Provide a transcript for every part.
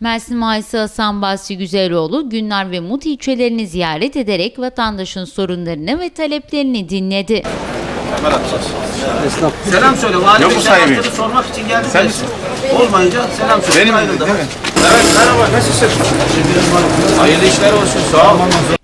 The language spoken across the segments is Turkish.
Mersin Valisi Hasan Basri Güzeloğlu, Günler ve Mut ilçelerini ziyaret ederek vatandaşın sorunlarını ve taleplerini dinledi. Esnaf. Selam söyle. Vali Yok sormak için geldim. Sen misin? Olmayınca selam söyle. Benim Ayrıldı. değil mi? Evet merhaba nasılsın? Hayırlı işler olsun. Sağ ol.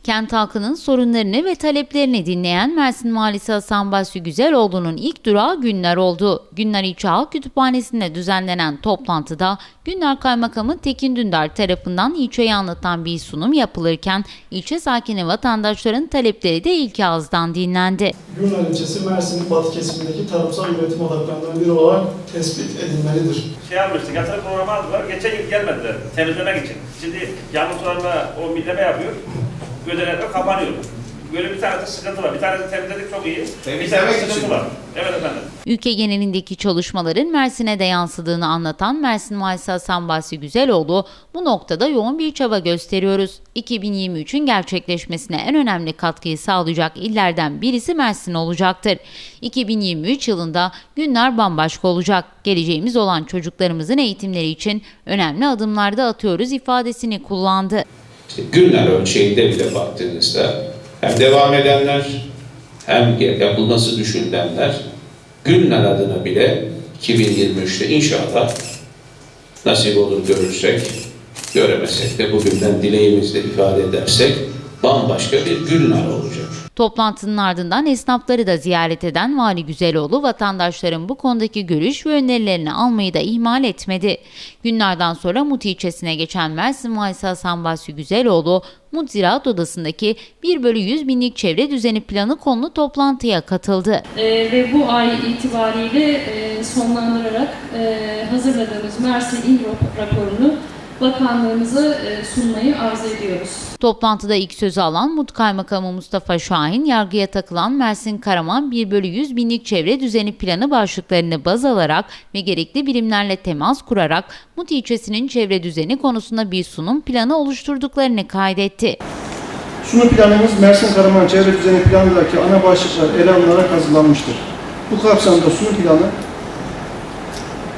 Kent halkının sorunlarını ve taleplerini dinleyen Mersin Valisi Hasan Basri Güzeloğlu'nun ilk durağı Günler oldu. Günler İlçe Halk Kütüphanesi'nde düzenlenen toplantıda Günler Kaymakamı Tekin Dündar tarafından ilçeyi anlatan bir sunum yapılırken ilçe sakini vatandaşların talepleri de ilk ağızdan dinlendi. Gürler ilçesi Mersin'in batı kesimindeki tarımsal üretim odaklarından biri olarak tespit edilmelidir. şey almıştık, yatırım programı aldılar. Geçen yıl gelmediler temizlemek için. Şimdi sularına o milleme yapıyor. Gödenekler kapanıyor. Böyle bir tane de sıkıntı var. Bir tane de temizledik çok iyi. bir tane Temizlemek de sıkıntı için. var. Evet efendim. Ülke genelindeki çalışmaların Mersin'e de yansıdığını anlatan Mersin Valisi Hasan Basri Güzeloğlu bu noktada yoğun bir çaba gösteriyoruz. 2023'ün gerçekleşmesine en önemli katkıyı sağlayacak illerden birisi Mersin olacaktır. 2023 yılında günler bambaşka olacak. Geleceğimiz olan çocuklarımızın eğitimleri için önemli adımlarda atıyoruz ifadesini kullandı. İşte günler ölçeğinde bile baktığınızda hem devam edenler hem yapılması düşünülenler günler adına bile 2023'te inşallah nasip olur görürsek, göremesek de bugünden dileğimizle ifade edersek bambaşka bir günler olacak. Toplantının ardından esnafları da ziyaret eden Vali Güzeloğlu vatandaşların bu konudaki görüş ve önerilerini almayı da ihmal etmedi. Günlerden sonra Mut ilçesine geçen Mersin Valisi Hasan Basri Güzeloğlu, Mut Ziraat Odası'ndaki 1 bölü 100 binlik çevre düzeni planı konulu toplantıya katıldı. Ee, ve bu ay itibariyle e, sonlandırarak e, hazırladığımız Mersin İl raporunu bakanlığımıza e, sunmayı arz ediyoruz. Toplantıda ilk sözü alan Mut Kaymakamı Mustafa Şahin, yargıya takılan Mersin Karaman 1 bölü 100 binlik çevre düzeni planı başlıklarını baz alarak ve gerekli birimlerle temas kurarak Mut ilçesinin çevre düzeni konusunda bir sunum planı oluşturduklarını kaydetti. Sunum planımız Mersin Karaman Çevre Düzeni Planı'ndaki ana başlıklar ele alınarak hazırlanmıştır. Bu kapsamda sunum planı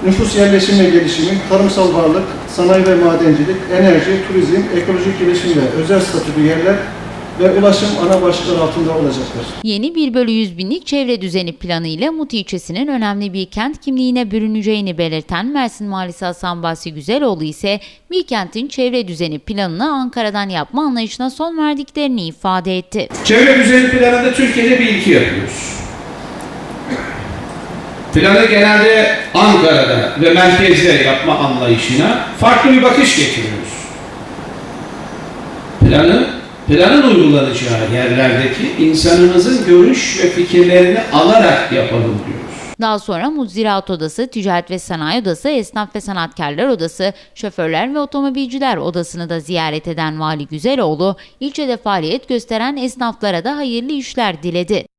nüfus yerleşim ve gelişimi, tarımsal varlık, sanayi ve madencilik, enerji, turizm, ekolojik gelişim ve özel statülü yerler ve ulaşım ana başlıklar altında olacaktır. Yeni 1 bölü 100 binlik çevre düzeni planı ile Mut ilçesinin önemli bir kent kimliğine bürüneceğini belirten Mersin Valisi Hasan Basri Güzeloğlu ise bir kentin çevre düzeni planını Ankara'dan yapma anlayışına son verdiklerini ifade etti. Çevre düzeni planında Türkiye'de bir ilki yapıyoruz. Planı genelde Ankara'da ve merkezde yapma anlayışına farklı bir bakış getiriyoruz. Planı, planın uygulanacağı yerlerdeki insanımızın görüş ve fikirlerini alarak yapalım diyoruz. Daha sonra Mut Ziraat Odası, Ticaret ve Sanayi Odası, Esnaf ve Sanatkarlar Odası, Şoförler ve Otomobilciler Odası'nı da ziyaret eden Vali Güzeloğlu, ilçede faaliyet gösteren esnaflara da hayırlı işler diledi.